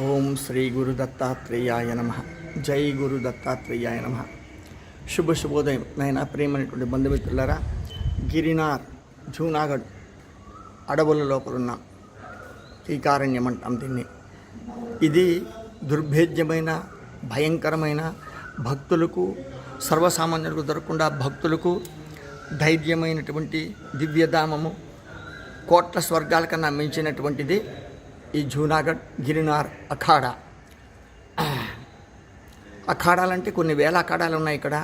ఓం శ్రీ గురు దత్తాత్రేయాయ నమ. జై గురు దత్తాత్రేయాయ నమ. శుభ శుభోదయం నాయన ప్రేమైనటువంటి బంధుమిత్రులరా గిరినార్ జూనాగఢ్ అడవుల లోపల ఉన్న టీకారణ్యం అంటాం దీన్ని. ఇది దుర్భేద్యమైన భయంకరమైన భక్తులకు సర్వసామాన్యులకు దొరకకుండా భక్తులకు ధైర్యమైనటువంటి దివ్యధామము కోట్ల స్వర్గాల కన్నా మించినటువంటిది ఈ జూనాగఢ్ గిరినార్ అఖాడా. అఖాడాలంటే కొన్ని వేల అఖాడాలు ఉన్నాయి ఇక్కడ.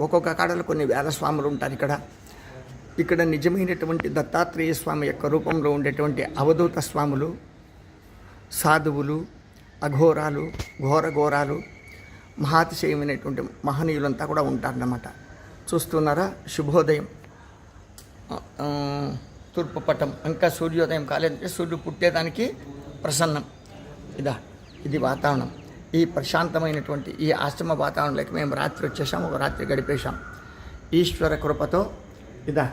ఒక్కొక్క అఖాడాలు కొన్ని వేల స్వాములు ఉంటారు ఇక్కడ. ఇక్కడ నిజమైనటువంటి దత్తాత్రేయ స్వామి యొక్క రూపంలో ఉండేటువంటి అవధూత స్వాములు సాధువులు అఘోరాలు ఘోరఘోరాలు మహాతిశయమైనటువంటి మహనీయులంతా కూడా ఉంటారన్నమాట. చూస్తున్నారా? శుభోదయం. తూర్పు పట్టం ఇంకా సూర్యోదయం కాలేదంటే సూర్యుడు పుట్టేదానికి ప్రసన్నం. ఇదా ఇది వాతావరణం. ఈ ప్రశాంతమైనటువంటి ఈ ఆశ్రమ వాతావరణంలోకి మేము రాత్రి వచ్చేసాం ఒక రాత్రి గడిపేశాం. ఈశ్వర కృపతో ఇదా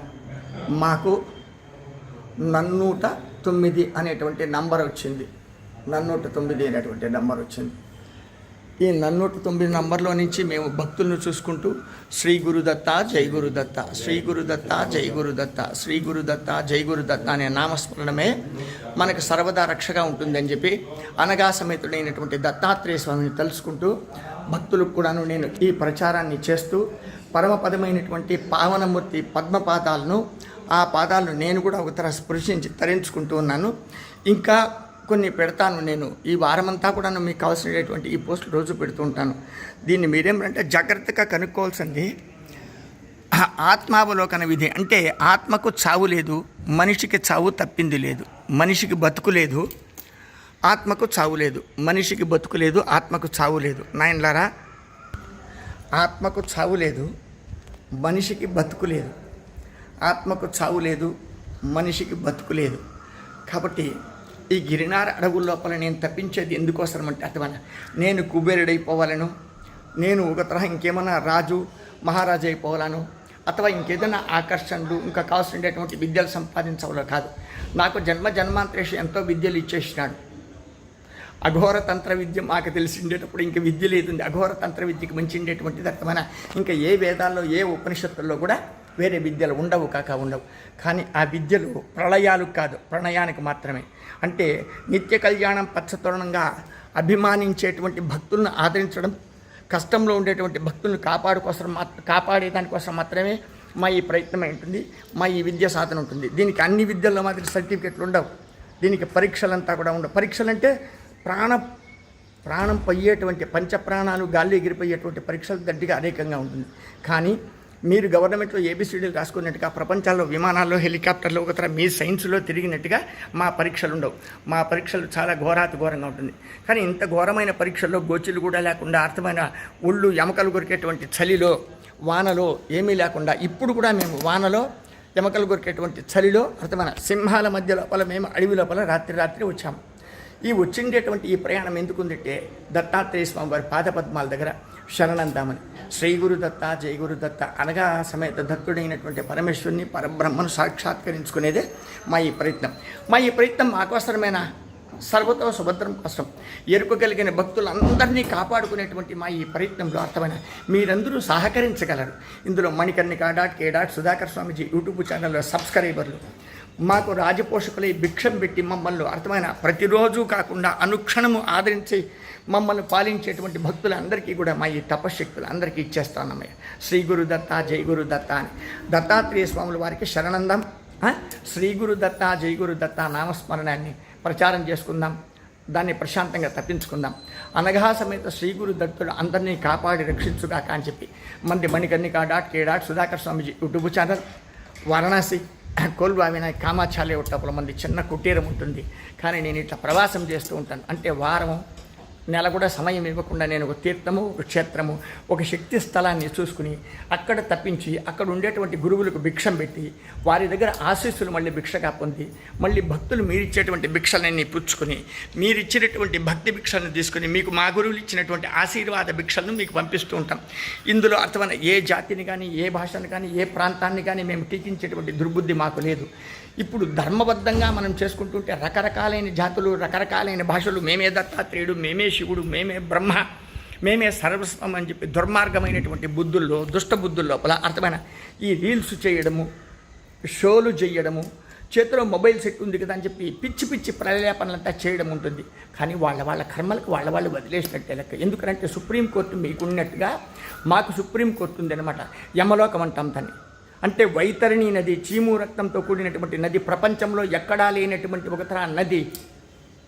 మాకు నన్నూట తొమ్మిది అనేటువంటి నంబర్ వచ్చింది. నన్నూట తొమ్మిది అనేటువంటి నంబర్ వచ్చింది. ఈ నన్నూట తొమ్మిది నంబర్లో నుంచి మేము భక్తులను చూసుకుంటూ శ్రీ గురుదత్త జై గురుదత్త శ్రీ గురుదత్త జై గురుదత్త శ్రీ గురుదత్త జై గురుదత్త అనే నామస్మరణమే మనకు సర్వదా రక్షగా ఉంటుందని చెప్పి అనగా సమేతుడైనటువంటి దత్తాత్రేయ స్వామిని తలుచుకుంటూ భక్తులకు కూడాను నేను ఈ ప్రచారాన్ని చేస్తూ పరమపదమైనటువంటి పావనమూర్తి పద్మపాదాలను ఆ పాదాలను నేను కూడా ఒకతర స్పృశించి తరించుకుంటూ ఉన్నాను. ఇంకా కొన్ని పెడతాను నేను. ఈ వారమంతా కూడా మీకు కావాల్సినటువంటి ఈ పోస్టులు రోజు పెడుతూ ఉంటాను. దీన్ని మీరేమంటే జాగ్రత్తగా కనుక్కోవాల్సింది. ఆత్మావలోకన విధి అంటే ఆత్మకు చావు లేదు మనిషికి చావు తప్పింది లేదు మనిషికి బతుకు లేదు ఆత్మకు చావు లేదు మనిషికి బతుకు లేదు ఆత్మకు చావు లేదు. నాయనలారా ఆత్మకు చావు లేదు మనిషికి బతుకు లేదు. ఆత్మకు చావు లేదు మనిషికి బతుకు లేదు. కాబట్టి ఈ గిరినార అడవుల లోపల నేను తప్పించేది ఎందుకోసం అంటే అతమన నేను కుబేరుడైపోవాలను? నేను ఒక తరహా ఇంకేమైనా రాజు మహారాజు అయిపోవాలను? అథవా ఇంకేదైనా ఆకర్షణలు ఇంకా కావాల్సినటువంటి విద్యలు సంపాదించవాలో కాదు. నాకు జన్మ జన్మాంతరేషి ఎంతో విద్యలు ఇచ్చేసినాడు. అఘోర తంత్ర విద్య మాకు తెలిసిండేటప్పుడు ఇంకా విద్య లేదండి అఘోర తంత్ర విద్యకి మంచి ఉండేటువంటిది అర్థమైన ఇంకా ఏ వేదాల్లో ఏ ఉపనిషత్తుల్లో కూడా వేరే విద్యలు ఉండవు కాక ఉండవు. కానీ ఆ విద్యలు ప్రళయాలు కాదు ప్రణయానికి మాత్రమే. అంటే నిత్య కళ్యాణం పచ్చతోరణంగా అభిమానించేటువంటి భక్తులను ఆదరించడం కష్టంలో ఉండేటువంటి భక్తులను కాపాడుకోసం మాత్ర కాపాడేదానికోసం మాత్రమే మా ఈ ప్రయత్నం ఉంటుంది మా ఈ విద్య సాధన ఉంటుంది. దీనికి అన్ని విద్యల్లో మాత్రం సర్టిఫికెట్లు ఉండవు. దీనికి పరీక్షలంతా కూడా ఉండవు. పరీక్షలు అంటే ప్రాణ ప్రాణం పోయేటువంటి పంచప్రాణాలు గాలి ఎగిరిపోయేటువంటి పరీక్షలు గట్టిగా అనేకంగా ఉంటుంది. కానీ మీరు గవర్నమెంట్లో ఏబిసిడీలు రాసుకున్నట్టుగా ప్రపంచాల్లో విమానాల్లో హెలికాప్టర్లో ఒకతర మీ సైన్స్లో తిరిగినట్టుగా మా పరీక్షలు ఉండవు. మా పరీక్షలు చాలా ఘోరాతి ఘోరంగా ఉంటుంది. కానీ ఇంత ఘోరమైన పరీక్షల్లో గోచులు కూడా లేకుండా అర్థమైన ఒళ్ళు ఎమకలు కొరికేటువంటి చలిలో వానలో ఏమీ లేకుండా ఇప్పుడు కూడా మేము వానలో ఎమకలు కొరికేటువంటి చలిలో అర్థమైన సింహాల మధ్య లోపల మేము అడవి లోపల రాత్రి రాత్రి వచ్చాము ఈ వచ్చిండేటువంటి ఈ ప్రయాణం ఎందుకుందంటే దత్తాత్రేయ స్వామి వారి పాదపద్మాల దగ్గర శరణందామని. శ్రీ గురుదత్త దత్త గురుదత్త దత్త అనగా సమేత దత్తుడైనటువంటి పరమేశ్వరుని పరబ్రహ్మను సాక్షాత్కరించుకునేదే మా ఈ ప్రయత్నం. మా ఈ ప్రయత్నం మాకు అవసరమైన సర్వతో సుభద్రం కోసం ఎరుకు కలిగిన భక్తులందరినీ కాపాడుకునేటువంటి మా ఈ ప్రయత్నంలో అర్థమైన మీరందరూ సహకరించగలరు. ఇందులో Manikarnika dot K dot Sudhakar Swamiji YouTube ఛానల్లో సబ్స్క్రైబర్లు మాకు రాజపోషకులై భిక్షం పెట్టి మమ్మల్ని అర్థమైన ప్రతిరోజు కాకుండా అనుక్షణము ఆదరించి మమ్మల్ని పాలించేటువంటి భక్తులందరికీ కూడా మా ఈ తపశక్తులు అందరికీ ఇచ్చేస్తానమ్మయ్య. శ్రీ గురు దత్త జై గురు దత్త అని. దత్తాత్రేయ స్వాముల వారికి శరణందం. శ్రీ గురు దత్త జై గురు దత్త నామస్మరణాన్ని ప్రచారం చేసుకుందాం. దాన్ని ప్రశాంతంగా తప్పించుకుందాం. అనఘా సమేత శ్రీ గురు దత్తుడు అందరినీ కాపాడి రక్షించుగాక అని చెప్పి మంది Manikarnika dot K dot Sudhakar Swamiji YouTube channel Varanasi కోల్బావిన కామాచాలే ఉన్నప్పుడు మంది చిన్న కుటీరం ఉంటుంది. కానీ నేను ఇట్లా ప్రవాసం చేస్తూ ఉంటాను. అంటే వారం నెల కూడా సమయం ఇవ్వకుండా నేను ఒక తీర్థము ఒక క్షేత్రము ఒక శక్తి స్థలాన్ని చూసుకుని అక్కడ తప్పించి అక్కడ ఉండేటువంటి గురువులకు భిక్షం పెట్టి వారి దగ్గర ఆశీస్సులు మళ్ళీ భిక్షగా పొంది మళ్ళీ భక్తులు మీరిచ్చేటువంటి భిక్షలన్నీ పుచ్చుకొని మీరిచ్చినటువంటి భక్తి భిక్షలను తీసుకుని మీకు మా గురువులు ఇచ్చినటువంటి ఆశీర్వాద భిక్షలను మీకు పంపిస్తూ ఉంటాం. ఇందులో అర్థమైన ఏ జాతిని కానీ ఏ భాషను కానీ ఏ ప్రాంతాన్ని కానీ మేము టీకించేటువంటి దుర్బుద్ధి మాకు లేదు. ఇప్పుడు ధర్మబద్ధంగా మనం చేసుకుంటుంటే రకరకాలైన జాతులు రకరకాలైన భాషలు మేమే దత్తాత్రేయుడు మేమే శివుడు మేమే బ్రహ్మ మేమే సర్వస్వం అని చెప్పి దుర్మార్గమైనటువంటి బుద్ధుల్లో దుష్ట బుద్ధుల లోపల అర్థమైన ఈ రీల్స్ చేయడము షోలు చేయడము చేతిలో మొబైల్ సెట్ ఉంది కదా అని చెప్పి పిచ్చి పిచ్చి ప్రలేపనలంతా చేయడం ఉంటుంది. కానీ వాళ్ళ వాళ్ళ కర్మలకు వాళ్ళ వాళ్ళు వదిలేసినట్టే లెక్క. ఎందుకంటే సుప్రీంకోర్టు మీకున్నట్టుగా మాకు సుప్రీంకోర్టు ఉందన్నమాట. యమలోకం అంటాం దాన్ని. అంటే వైతరిణి నది చీము రక్తంతో కూడినటువంటి నది ప్రపంచంలో ఎక్కడా లేనటువంటి ఒకతరా నది.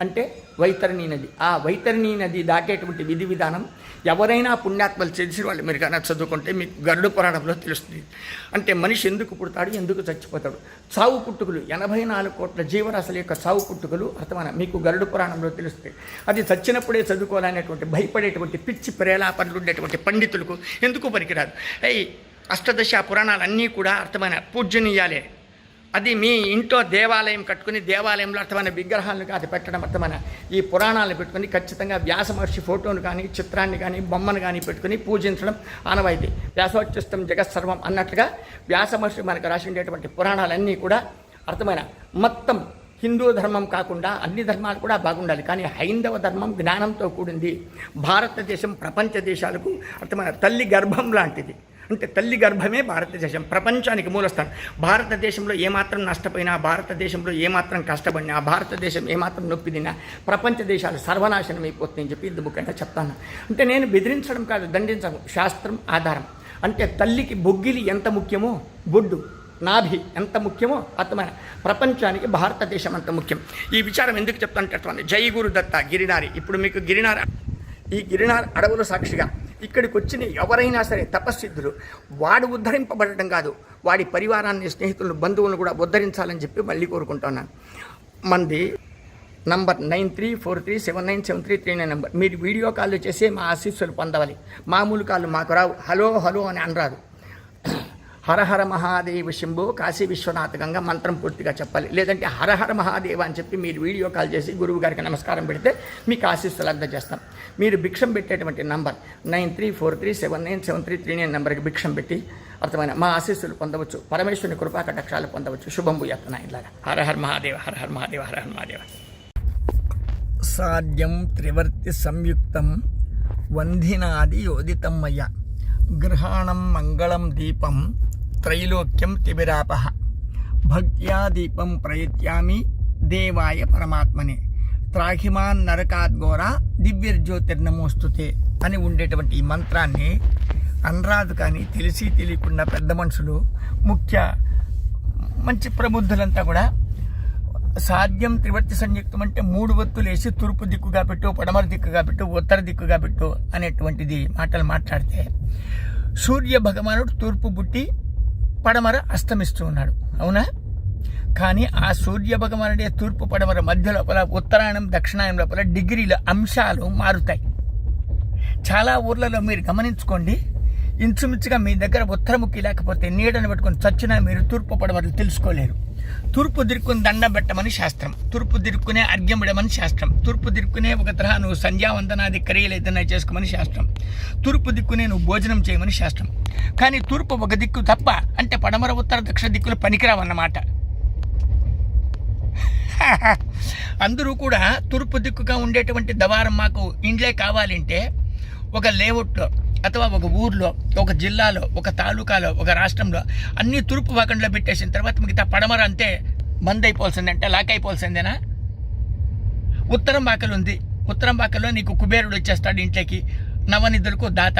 అంటే వైతరిణీ నది. ఆ వైతరిణీ నది దాటేటువంటి విధి విధానం ఎవరైనా పుణ్యాత్మలు తెలిసిన వాళ్ళు మీరు కన్నా చదువుకుంటే మీకు గరుడు పురాణంలో తెలుస్తుంది. అంటే మనిషి ఎందుకు పుడతాడు ఎందుకు చచ్చిపోతాడు? చావు పుట్టుకలు ఎనభై నాలుగు కోట్ల జీవరాశుల యొక్క చావు పుట్టుకలు అర్థమైన మీకు గరుడు పురాణంలో తెలుస్తాయి. అది చచ్చినప్పుడే చదువుకోవాలనేటువంటి భయపడేటువంటి పిచ్చి ప్రేలాపనలు ఉండేటువంటి పండితులకు ఎందుకు పనికిరాదు? అయ్యి అష్టదశ పురాణాలన్నీ కూడా అర్థమైన పూజనీయాలే అది మీ ఇంట్లో దేవాలయం కట్టుకుని దేవాలయంలో అర్థమైన విగ్రహాలను కాదు పెట్టడం అర్థమైన. ఈ పురాణాలను పెట్టుకుని ఖచ్చితంగా వ్యాస మహర్షి ఫోటోను కానీ చిత్రాన్ని కానీ బొమ్మను కానీ పెట్టుకుని పూజించడం ఆనవాయితీ. వ్యాసోచిస్తం జగత్సర్వం అన్నట్లుగా వ్యాస మహర్షి మనకు రాసి ఉండేటువంటి పురాణాలన్నీ కూడా అర్థమైన. మొత్తం హిందూ ధర్మం కాకుండా అన్ని ధర్మాలు కూడా బాగుండాలి. కానీ హైందవ ధర్మం జ్ఞానంతో కూడింది. భారతదేశం ప్రపంచ దేశాలకు అర్థమైన తల్లి గర్భం లాంటిది. అంటే తల్లి గర్భమే భారతదేశం ప్రపంచానికి మూలస్థానం. భారతదేశంలో ఏమాత్రం నష్టపోయినా భారతదేశంలో ఏమాత్రం కష్టపడినా భారతదేశం ఏమాత్రం నొప్పి తిన్నా ప్రపంచ దేశాలు సర్వనాశనం అయిపోతుందని చెప్పి ఇది ముఖ్యంగా చెప్తాను. అంటే నేను బెదిరించడం కాదు దండించడం శాస్త్రం ఆధారం. అంటే తల్లికి బొగ్గిలి ఎంత ముఖ్యమో బొడ్డు నాభి ఎంత ముఖ్యమో అర్థమైన ప్రపంచానికి భారతదేశం అంత ముఖ్యం. ఈ విచారం ఎందుకు చెప్తాను చెప్తానంటే జై గురు దత్త గిరినారి. ఇప్పుడు మీకు గిరినార ఈ గిరినార్ అడవుల సాక్షిగా ఇక్కడికి వచ్చిన ఎవరైనా సరే తపస్సిద్ధులు వాడు ఉద్ధరింపబడటం కాదు. వాడి పరివారాన్ని స్నేహితులను బంధువులను కూడా ఉద్ధరించాలని చెప్పి మళ్ళీ కోరుకుంటున్నాను. మంది number nine three four three seven nine seven three three nine number. మీరు వీడియో కాల్ చేసి మా ఆశీస్సులు పొందవాలి. మామూలు కాళ్ళు మాకు రావు. హలో హలో అని అనరాదు. హరహర మహాదేవ శంభు కాశీ విశ్వనాథ గంగ మంత్రం పూర్తిగా చెప్పాలి. లేదంటే హరహర మహాదేవ అని చెప్పి మీరు వీడియో కాల్ చేసి గురువు గారికి నమస్కారం పెడితే మీకు ఆశీస్సులు అందజేస్తాం. మీరు భిక్షం పెట్టేటువంటి number nine three four three seven nine seven three three nine నెంబర్కి భిక్షం పెట్టి అర్థమైన మా ఆశీస్సులు పొందవచ్చు. పరమేశ్వరుని కృపా కటాక్షాలు పొందవచ్చు. శుభంబు యత్న ఇలాగా. హరహర మహాదేవ హరహర మహాదేవ హరహర మహాదేవ. సాధ్యం త్రివర్తి సంయుక్తం వంధినాది యోదితం మయ గృహాణం మంగళం దీపం త్రైలోక్యం తిబిరాప భక్త్యా దీపం ప్రయత్యామి దేవాయ పరమాత్మనే త్రాహిమాన్ నరకాద్ఘోర దివ్యర్జ్యోతిర్నమోస్తుతే అని ఉండేటువంటి ఈ మంత్రాన్ని అనరాదు కానీ తెలిసి తెలియకుండా పెద్ద మనుషులు ముఖ్య మంచి ప్రబుద్ధులంతా కూడా సాధ్యం త్రివర్తి సంయుక్తం అంటే మూడు వత్తులు వేసి తూర్పు దిక్కుగా పెట్టు పడమర దిక్కుగా పెట్టు ఉత్తర దిక్కుగా పెట్టు అనేటువంటిది మాటలు మాట్లాడితే సూర్య భగవానుడు తూర్పు బుట్టి పడమర అస్తమిస్తూ ఉన్నాడు. అవునా? కానీ ఆ సూర్య భగవానుడే తూర్పు పడమర మధ్య లోపల ఉత్తరాయణం దక్షిణాయనం లోపల డిగ్రీల అంశాలు మారుతాయి. చాలా ఊర్లలో మీరు గమనించుకోండి ఇంచుమించుగా మీ దగ్గర ఉత్తరముఖి లేకపోతే నీడను పెట్టుకొని చచ్చినా మీరు తూర్పు పడమరలు తెలుసుకోలేరు. తూర్పు దిక్కుని దండ పెట్టమని శాస్త్రం. తూర్పు దిక్కునే అర్ఘ్యం ఇడమని శాస్త్రం. తూర్పు దిక్కునే ఒక తరహా నువ్వు సంధ్యావందనాది క్రియలు ఏదైనా చేసుకోమని శాస్త్రం. తూర్పు దిక్కునే నువ్వు భోజనం చేయమని శాస్త్రం. కానీ తూర్పు ఒక దిక్కు తప్ప అంటే పడమర ఉత్తర దక్షిణ దిక్కులు పనికిరావన్నమాట. అందరూ కూడా తూర్పు దిక్కుగా ఉండేటువంటి దవారం మాకు ఇండ్లే కావాలంటే ఒక లేఅవుట్లో అథవా ఒక ఊర్లో ఒక జిల్లాలో ఒక తాలూకాలో ఒక రాష్ట్రంలో అన్ని తూర్పు భాగంలో పెట్టేసిన తర్వాత మిగతా పడమర అంతే బంద్ లాక్ అయిపోవాల్సిందేనా ఉత్తరం బాకలు ఉంది. ఉత్తరం బాకల్లో నీకు కుబేరుడు వచ్చేస్తాడు ఇంట్లోకి. నవనిధులకు దాత.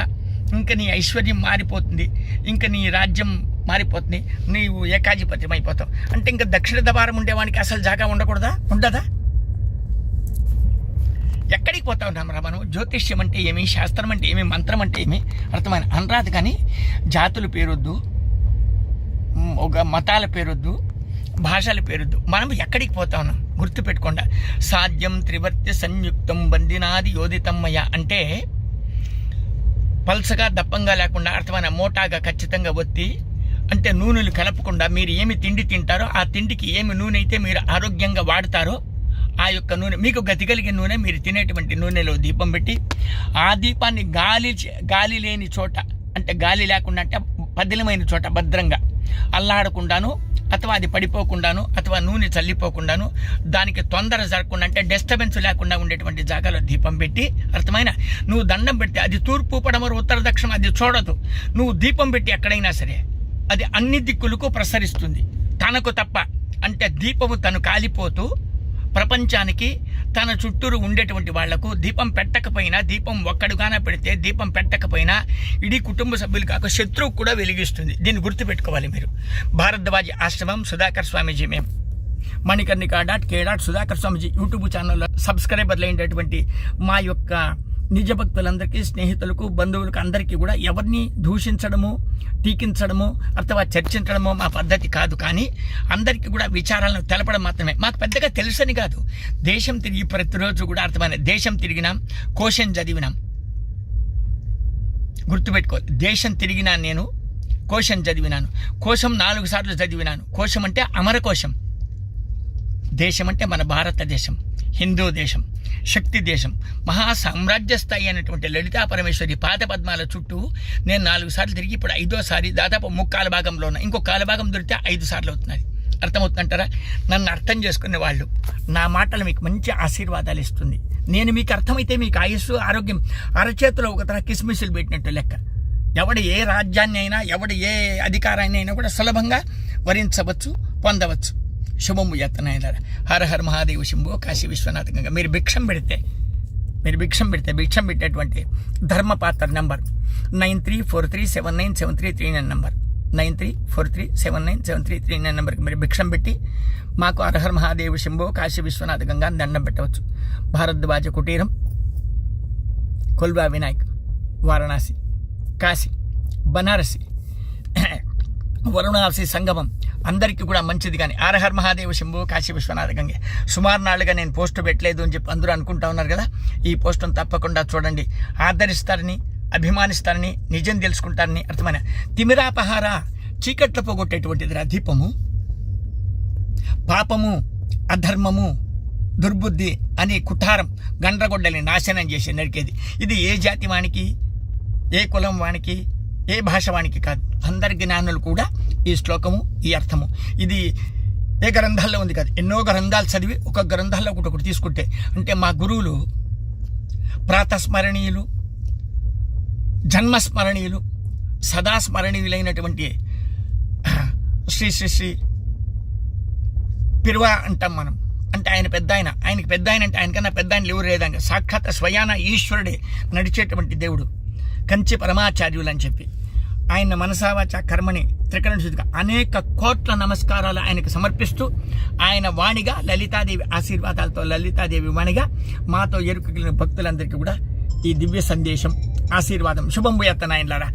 ఇంకా నీ ఐశ్వర్యం మారిపోతుంది. ఇంకా నీ రాజ్యం మారిపోతుంది. నీవు ఏకాధిపత్యం అయిపోతావు. అంటే ఇంకా దక్షిణ దబారం ఉండేవానికి అసలు జాగా ఉండకూడదా? ఉండదా? ఎక్కడికి పోతా ఉన్నాం రా మనం? జ్యోతిష్యం అంటే ఏమి? శాస్త్రం అంటే ఏమి? మంత్రం అంటే ఏమి? అర్థమైన అనరాదు కానీ జాతులు పేరొద్దు ఒక మతాల పేరొద్దు భాషల పేరుద్దు. మనం ఎక్కడికి పోతా ఉన్నాం? గుర్తుపెట్టుకోండి. సాధ్యం త్రివర్త్య సంయుక్తం బందినాది యోధితమ్మయ్య అంటే పల్సగా దప్పంగా లేకుండా అర్థమైన మోటాగా ఖచ్చితంగా ఒత్తి అంటే నూనెలు కలపకుండా మీరు ఏమి తిండి తింటారో ఆ తిండికి ఏమి నూనె అయితే మీరు ఆరోగ్యంగా వాడతారో ఆ యొక్క నూనె మీకు గతి కలిగిన నూనె మీరు తినేటువంటి నూనెలో దీపం పెట్టి ఆ దీపాన్ని గాలి గాలి లేని చోట అంటే గాలి లేకుండా అంటే పదిలమైన చోట భద్రంగా అల్లాడకుండాను అథవా అది పడిపోకుండాను అథవా నూనె చల్లిపోకుండాను దానికి తొందర జరగకుండా అంటే డిస్టర్బెన్స్ లేకుండా ఉండేటువంటి జాగాలో దీపం పెట్టి అర్థమైన? నువ్వు దండం పెడితే అది తూర్పు పడమరు ఉత్తర దక్షిణం అది చూడదు. నువ్వు దీపం పెట్టి ఎక్కడైనా సరే అది అన్ని దిక్కులకు ప్రసరిస్తుంది. తనకు తప్ప అంటే దీపము తను కాలిపోతూ ప్రపంచానికి తన చుట్టూరు ఉండేటువంటి వాళ్ళకు దీపం పెట్టకపోయినా దీపం ఒక్కడుగానే పెడితే దీపం పెట్టకపోయినా ఇడీ కుటుంబ సభ్యులు కాక శత్రువు కూడా వెలిగిస్తుంది. దీన్ని గుర్తుపెట్టుకోవాలి మీరు. భారద్వాజ్ ఆశ్రమం సుధాకర్ స్వామీజీ మేము Manikarnika dot K dot Sudhakar Swamiji YouTube ఛానల్లో సబ్స్క్రైబర్లు అయినటువంటి మా యొక్క నిజ భక్తులందరికీ స్నేహితులకు బంధువులకు అందరికీ కూడా ఎవరిని దూషించడము టీకించడము అథవా చర్చించడము మా పద్ధతి కాదు. కానీ అందరికీ కూడా విచారాలను తెలపడం మాత్రమే. మాకు పెద్దగా తెలుసని కాదు. దేశం తిరిగి ప్రతిరోజు కూడా అర్థమైన దేశం తిరిగినాం కోశం చదివినాం. గుర్తుపెట్టుకో దేశం తిరిగినా నేను కోశం చదివినాను. కోశం నాలుగు సార్లు చదివినాను. కోశం అంటే అమరకోశం దేశం అంటే మన భారతదేశం. హిందూ దేశం శక్తి దేశం మహా సామ్రాజ్య స్థాయి అయినటువంటి లలితా పరమేశ్వరి పాద పద్మాల చుట్టూ నేను నాలుగు సార్లు తిరిగి ఇప్పుడు ఐదోసారి దాదాపు ముక్కాల భాగంలో ఉన్నా ఇంకో కాల భాగం దొరికితే ఐదు సార్లు అవుతున్నది. అర్థమవుతుందంటారా? నన్ను అర్థం చేసుకునే వాళ్ళు నా మాటలు మీకు మంచి ఆశీర్వాదాలు ఇస్తుంది. నేను మీకు అర్థమైతే మీకు ఆయుస్సు ఆరోగ్యం అరచేతిలో ఒక తన కిస్మిస్సులు పెట్టినట్టు లెక్క. ఎవడు ఏ రాజ్యాన్ని అయినా ఎవడు ఏ అధికారాన్ని అయినా కూడా సులభంగా వరించవచ్చు పొందవచ్చు. శుభము ఎత్తనాయన హర హర మహాదేవ శంభో కాశీ విశ్వనాథ గంగా. మీరు భిక్షం పెడితే మీరు భిక్షం పెడితే భిక్షం పెట్టేటువంటి ధర్మపాత్ర number nine three four three seven nine seven three three nine number. Nine three four three seven nine seven three three nine నెంబర్కి మీరు భిక్షం పెట్టి మాకు అర్హర్ మహాదేవ శంభో కాశీ విశ్వనాథ గంగా దండం పెట్టవచ్చు. భారద్వాజ కుటీరం కొల్వా వినాయక్ వారణాసి కాశీ బనారసి వరుణాసి సంగమం. అందరికీ కూడా మంచిది కానీ. ఆరహర్ మహాదేవ శంభు కాశీ విశ్వనాథ గంగే. సుమారు నాళ్ళుగా నేను పోస్ట్ పెట్టలేదు అని చెప్పి అందరూ అనుకుంటా ఉన్నారు కదా. ఈ పోస్టును తప్పకుండా చూడండి. ఆదరిస్తారని అభిమానిస్తారని నిజం తెలుసుకుంటారని అర్థమైన. తిమిరాపహార చీకట్లు పోగొట్టేటువంటిది రా. దీపము. పాపము అధర్మము దుర్బుద్ధి అని కుఠారం గండ్రగొడ్డని నాశనం చేసి నరికేది. ఇది ఏ జాతి వానికి? ఏ కులం వానికి? ఏ భాషవానికి కాదు. అందరి జ్ఞానులు కూడా ఈ శ్లోకము ఈ అర్థము. ఇది ఏ గ్రంథాల్లో ఉంది కాదు. ఎన్నో గ్రంథాలు చదివి ఒక గ్రంథాల్లో ఒకటి ఒకటి తీసుకుంటే అంటే మా గురువులు ప్రాతస్మరణీయులు జన్మస్మరణీయులు సదా స్మరణీయులైనటువంటి శ్రీ శ్రీ శ్రీ పిరువా అంటాం మనం. అంటే ఆయన పెద్ద ఆయన. ఆయనకి పెద్ద ఆయన అంటే ఆయనకన్నా పెద్ద ఆయన ఎవరు లేదంగా సాక్షాత్ స్వయాన ఈశ్వరుడే నడిచేటువంటి దేవుడు. కంచి పరమాచార్యులు అని చెప్పి ఆయన మనసావాచ కర్మని త్రికరణ శుద్ధిగా అనేక కోట్ల నమస్కారాలు ఆయనకు సమర్పిస్తూ ఆయన వాణిగా లలితాదేవి ఆశీర్వాదాలతో లలితాదేవి వాణిగా మాతో ఎరుకగిలిన భక్తులందరికీ కూడా ఈ దివ్య సందేశం ఆశీర్వాదం. శుభం పోయేత్తనాయనలారా